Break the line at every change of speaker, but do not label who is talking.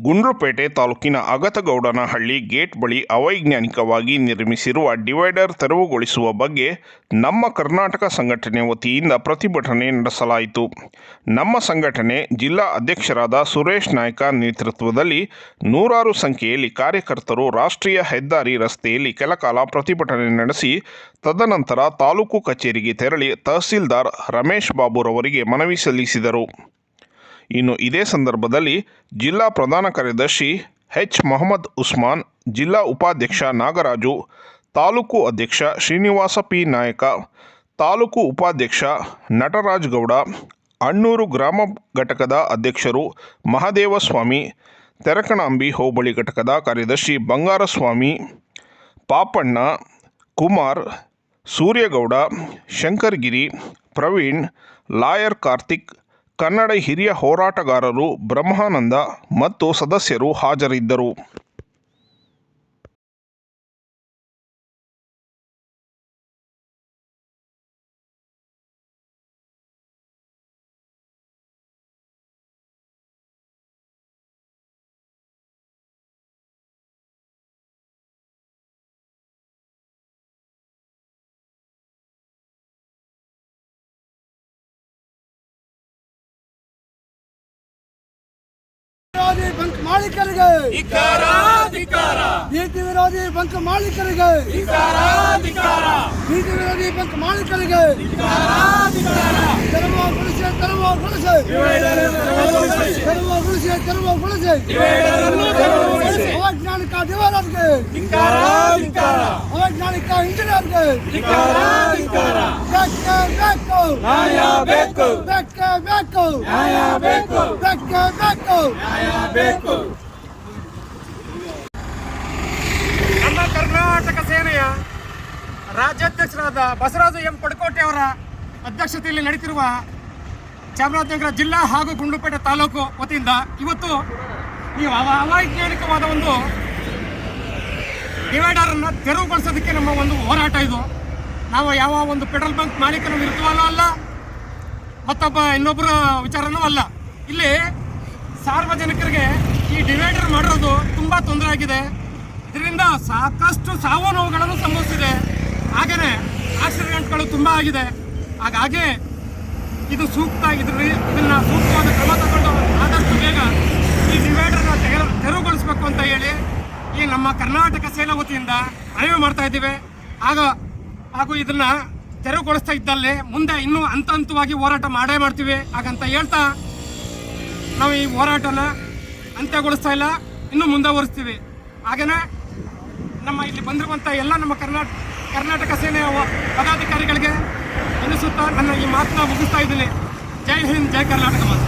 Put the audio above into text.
ಗುಂಡ್ಲುಪೇಟೆ ತಾಲೂಕಿನ ಅಗತಗೌಡನಹಳ್ಳಿ ಗೇಟ್ ಬಳಿ ಅವೈಜ್ಞಾನಿಕವಾಗಿ ನಿರ್ಮಿಸಿರುವ ಡಿವೈಡರ್ ತೆರವುಗೊಳಿಸುವ ಬಗ್ಗೆ ನಮ್ಮ ಕರ್ನಾಟಕ ಸಂಘಟನೆ ವತಿಯಿಂದ ಪ್ರತಿಭಟನೆ ನಡೆಸಲಾಯಿತು. ನಮ್ಮ ಸಂಘಟನೆ ಜಿಲ್ಲಾ ಅಧ್ಯಕ್ಷರಾದ ಸುರೇಶ್ ನಾಯ್ಕ ನೇತೃತ್ವದಲ್ಲಿ ನೂರಾರು ಸಂಖ್ಯೆಯಲ್ಲಿ ಕಾರ್ಯಕರ್ತರು ರಾಷ್ಟ್ರೀಯ ಹೆದ್ದಾರಿ ರಸ್ತೆಯಲ್ಲಿ ಕೆಲಕಾಲ ಪ್ರತಿಭಟನೆ ನಡೆಸಿ, ತದನಂತರ ತಾಲೂಕು ಕಚೇರಿಗೆ ತೆರಳಿ ತಹಸೀಲ್ದಾರ್ ರಮೇಶ್ ಬಾಬುರವರಿಗೆ ಮನವಿ ಸಲ್ಲಿಸಿದರು. ಇನ್ನು ಇದೇ ಸಂದರ್ಭದಲ್ಲಿ ಜಿಲ್ಲಾ ಪ್ರಧಾನ ಕಾರ್ಯದರ್ಶಿ ಎಚ್ ಮೊಹಮ್ಮದ್ ಉಸ್ಮಾನ್, ಜಿಲ್ಲಾ ಉಪಾಧ್ಯಕ್ಷ ನಾಗರಾಜು, ತಾಲೂಕು ಅಧ್ಯಕ್ಷ ಶ್ರೀನಿವಾಸ ಪಿ ನಾಯಕ, ತಾಲೂಕು ಉಪಾಧ್ಯಕ್ಷ ನಟರಾಜ್ ಗೌಡ, ಅಣ್ಣೂರು ಗ್ರಾಮ ಘಟಕದ ಅಧ್ಯಕ್ಷರು ಮಹದೇವಸ್ವಾಮಿ ತೆರಕಣಾಂಬಿ ಹೋಬಳಿ ಘಟಕದ ಕಾರ್ಯದರ್ಶಿ ಬಂಗಾರಸ್ವಾಮಿ, ಪಾಪಣ್ಣ, ಕುಮಾರ್, ಸೂರ್ಯಗೌಡ, ಶಂಕರ್ಗಿರಿ, ಪ್ರವೀಣ್, ಲಾಯರ್ ಕಾರ್ತಿಕ್ ಕನ್ನಡ ಹಿರಿಯ ಹೋರಾಟಗಾರರು ಬ್ರಹ್ಮಾನಂದ ಮತ್ತು ಸದಸ್ಯರು ಹಾಜರಿದ್ದರು.
ವಿರೋಧಿ ಬಂಕ್ ಮಾಲೀಕರಿಗೆ. ನೀತಿ ವಿರೋಧಿ ಬಂಕ್ ಮಾಲೀಕರಿಗೆ. ನೀತಿ ವಿರೋಧಿ ಬಂಕ್ ಮಾಲೀಕರಿಗೆ. ತೆರವುಗೊಳಿಸಿ ತೆರವುಗೊಳಿಸಿ ತೆರವುಗೊಳಿಸಿ ತೆರವುಗೊಳಿಸಿ ಇಂಜಿನಿಯರ್ಗೆ ಬೇಕೇ ಬೇಕು
ಬೇಕು.
ಬೆಕ್ಕ ಬೇಕು
ನ್ಯಾಯ ಬೇಕು.
ಬೆಕ್ಕ ಬೇಕು
ನ್ಯಾಯ ಬೇಕು.
ನಮ್ಮ ಕರ್ನಾಟಕ ಸೇನೆಯ ರಾಜ್ಯಾಧ್ಯಕ್ಷರಾದ ಬಸವರಾಜ ಎಂ ಪಡಕೋಟೆ ಅವರ ಅಧ್ಯಕ್ಷತೆಯಲ್ಲಿ ನಡೀತಿರುವ ಚಾಮರಾಜನಗರ ಜಿಲ್ಲಾ ಹಾಗೂ ಗುಂಡ್ಲುಪೇಟೆ ತಾಲೂಕು ವತಿಯಿಂದ ಇವತ್ತು ಈ ಅವ- ಅವೈಜ್ಞಾನಿಕವಾದ ಒಂದು ಡಿವೈಡರ್ ಅನ್ನು ತೆರವುಗೊಳಿಸೋದಕ್ಕೆ ನಮ್ಮ ಒಂದು ಹೋರಾಟ ಇದು. ನಾವು ಯಾವ ಒಂದು ಪೆಟ್ರೋಲ್ ಬಂಕ್ ಮಾಲೀಕನ ವಿರುದ್ಧವಲ್ಲ ಅಲ್ಲ, ಮತ್ತೊಬ್ಬ ಇನ್ನೊಬ್ಬರ ವಿಚಾರನೂ ಅಲ್ಲ. ಇಲ್ಲಿ ಸಾರ್ವಜನಿಕರಿಗೆ ಈ ಡಿವೈಡರ್ ಮಾಡಿರೋದು ತುಂಬ ತೊಂದರೆ ಆಗಿದೆ. ಇದರಿಂದ ಸಾಕಷ್ಟು ಸಾವು ನೋವುಗಳನ್ನು ಸಂಭವಿಸಿದೆ. ಹಾಗೆಯೇ ಆಕ್ಸಿಡೆಂಟ್ಗಳು ತುಂಬ ಆಗಿದೆ. ಹಾಗಾಗಿ ಇದು ಸೂಕ್ತ ಆಗಿದ್ರಿ ಇದನ್ನು ಸೂಕ್ತವಾದ ಕ್ರಮ ತಗೊಂಡು ಆದಷ್ಟು ಬೇಗ ಈ ಡಿವೈಡರ್ನ ತೆರವುಗೊಳಿಸಬೇಕು ಅಂತ ಹೇಳಿ ಈ ನಮ್ಮ ಕರ್ನಾಟಕ ಸೇನಾ ವತಿಯಿಂದ ಅರಿವು ಮಾಡ್ತಾ ಇದ್ದೀವಿ. ಆಗ, ಹಾಗೂ ಇದನ್ನ ತೆರವುಗೊಳಿಸ್ತಾ ಇದ್ದಲ್ಲಿ ಮುಂದೆ ಇನ್ನೂ ಹಂತ ಹಂತವಾಗಿ ಹೋರಾಟ ಮಾಡೇ ಮಾಡ್ತೀವಿ. ಹಾಗಂತ ಹೇಳ್ತಾ ನಾವು ಈ ಹೋರಾಟನ ಅಂತ್ಯಗೊಳಿಸ್ತಾ ಇಲ್ಲ, ಇನ್ನೂ ಮುಂದುವರಿಸ್ತೀವಿ. ಹಾಗೆಯೇ ನಮ್ಮ ಇಲ್ಲಿ ಬಂದಿರುವಂಥ ಎಲ್ಲ ನಮ್ಮ ಕರ್ನಾಟಕ ಕರ್ನಾಟಕ ಸೇನೆಯ ಪದಾಧಿಕಾರಿಗಳಿಗೆ ಅನಿಸುತ್ತಾ ನನ್ನ ಈ ಮಾತನ್ನ ಮುಗಿಸ್ತಾ ಇದ್ದೀನಿ. ಜೈ ಹಿಂದ್, ಜೈ ಕರ್ನಾಟಕ ಮಾತು.